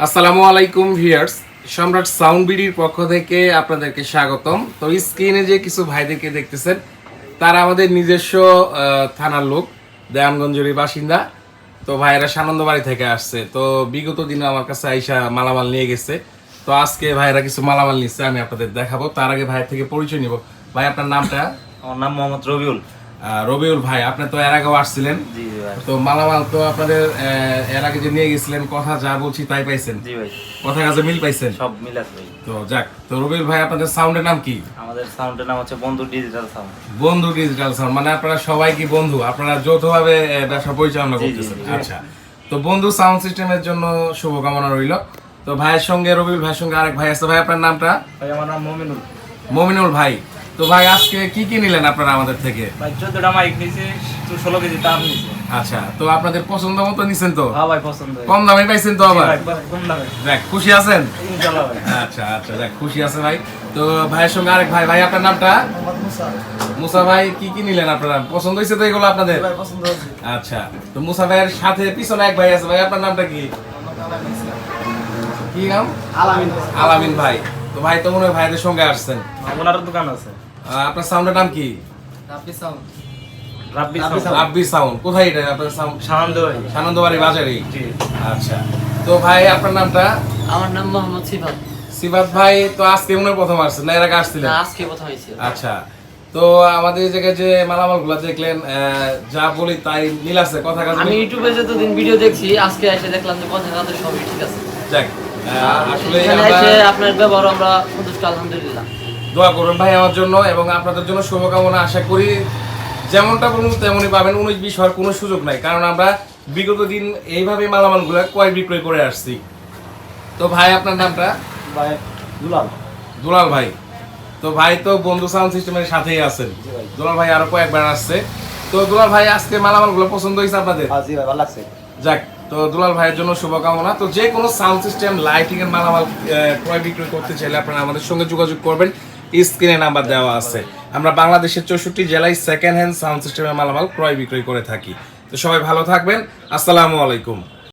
আসসালামু আলাইকুম ভিউয়ার্স, সম্রাট সাউন্ড বিডির পক্ষ থেকে আপনাদেরকে স্বাগতম। তো স্ক্রিনে যে কিছু ভাইদেরকে দেখতেছেন, তারা আমাদের নিজস্ব থানার লোক দেয়ানগঞ্জের বাসিন্দা। তো ভাইয়েরা সানন্দবাড়ি থেকে আসছে। তো বিগত দিনে আমার কাছে আইসা মালামাল নিয়ে গেছে। তো আজকে ভাইয়েরা কিছু মালামাল নিচ্ছে, আমি আপনাদের দেখাবো। তার আগে ভাইয়ের থেকে পরিচয় নিব। ভাই, আপনার নামটা? আমার নাম মোহাম্মদ রবিউল। রবিউল ভাই আপনি তো এর আগেও আসছিলেন। জি জি ভাই। তো মালামাল তো আপনাদের এর আগে যে নিয়ে গেছিলেন কথা যা বলছি তাই পাইছেন। জি ভাই। কথা কাজে মিল পাইছেন? সব মিল আছে ভাই। তো যাক তো রবিউল ভাই আপনাদের সাউন্ডের নাম কি? আমাদের সাউন্ডের নাম হচ্ছে Bondhu digital sound Bondhu digital sound মানে আপনারা সবাই কি বন্ধু? আপনারা যৌথভাবে ব্যবসা পরিচালনা করতেছেন। আচ্ছা। তো বন্ধু সাউন্ড সিস্টেমের জন্য শুভকামনা রইল। তো ভাইয়ের সঙ্গে রবিউল ভাইয়ের সঙ্গে আরেক ভাই আছে। ভাই আপনার নামটা? ভাই আমার নাম মমিনুল। মমিনুল ভাই। তো ভাই আজকে কি কি নিলেন আপনারা আমাদের থেকে? ভাই চোদ্দটা মাইক নিয়েছে তো ষোলো কেজি তার নিয়েছে। আচ্ছা তো আপনাদের পছন্দ মতো নিছেন তো? হ্যাঁ ভাই পছন্দ কম দামে পাইছেন তো আবার? কম দামে। দেখ খুশি আছেন? ইনশাল্লাহ ভাই। আচ্ছা আচ্ছা দেখ খুশি আছে ভাই। তো ভাইয়ের সঙ্গে আরেক ভাই ভাই আপনার নামটা? মুসা। ভাই কি কি নিলেন আপনারা? পছন্দ হয়েছে তো এগুলো আপনাদের? আচ্ছা তো মুসা ভাইয়ের সাথে পিছনে এক ভাই আছে। ভাই আপনার নামটা কি? কি নাম? আলামিন আলামিন ভাই। তো ভাই তো মনে হয় ভাইদের সঙ্গে আসছেন। ওনার দোকান আছে। আপনার সাউন্ডের নাম কি? রাব্বি রাব্বি সাউন্ড। রাব্বি সাউন্ড। কোথায় এটা আপনার সাউন্ড সানন্দ সানন্দবাড়ি বাজারে? জি। আচ্ছা। তো ভাই আপনার নামটা? আমার নাম মোহাম্মদ সিফাত। সিবাত ভাই তো আজকে মনে প্রথম আসছেন না এর আগে আসছিলেন? আজকে কথা হয়েছে। আচ্ছা। তো আমাদের জায়গায় যে মালামালগুলা দেখলেন আহ, যা বলি তাই মিল আছে কথা কাজ আমি ইউটিউবে যতদিন ভিডিও দেখছি আজকে এসে দেখলাম যে কথা কাজে সবই ঠিক আছে। যাক আসলে আপনার ব্যবহার আমরা সন্তুষ্ট আলহামদুলিল্লাহ। দোয়া করবেন ভাই আমার জন্য এবং আপনাদের জন্য শুভকামনা আশা করি যেমনটা বলুন তেমনই পাবেন। উনিশ বিশ হওয়ার কোনো সুযোগ নাই কারণ আমরা বিগত দিন এইভাবে মালামালগুলো ক্রয় বিক্রয় করে আসছি। তো ভাই আপনার নামটা? ভাই দুলাল। দুলাল ভাই। তো ভাই তো বন্ধু সাউন্ড সিস্টেমের সাথেই আছেন। দুলাল ভাই আরও কয়েকবার আসছে। তো দুলাল ভাই আজকে মালামালগুলো পছন্দ হয়েছে আপনাদের? ভালো লাগছে। যাক তো দুলাল ভাইয়ের জন্য শুভকামনা। তো যে কোনো সাউন্ড সিস্টেম লাইটিং এর মালামাল ক্রয় বিক্রয় করতে চাইলে আপনারা আমাদের সঙ্গে যোগাযোগ করবেন। স্ক্রিনে নাম্বার দেওয়া আছে। আমরা বাংলাদেশের চৌষট্টি জেলায় সেকেন্ড হ্যান্ড সাউন্ড সিস্টেমের মালামাল ক্রয় বিক্রয় করে থাকি। তো সবাই ভালো থাকবেন। আসসালামু আলাইকুম।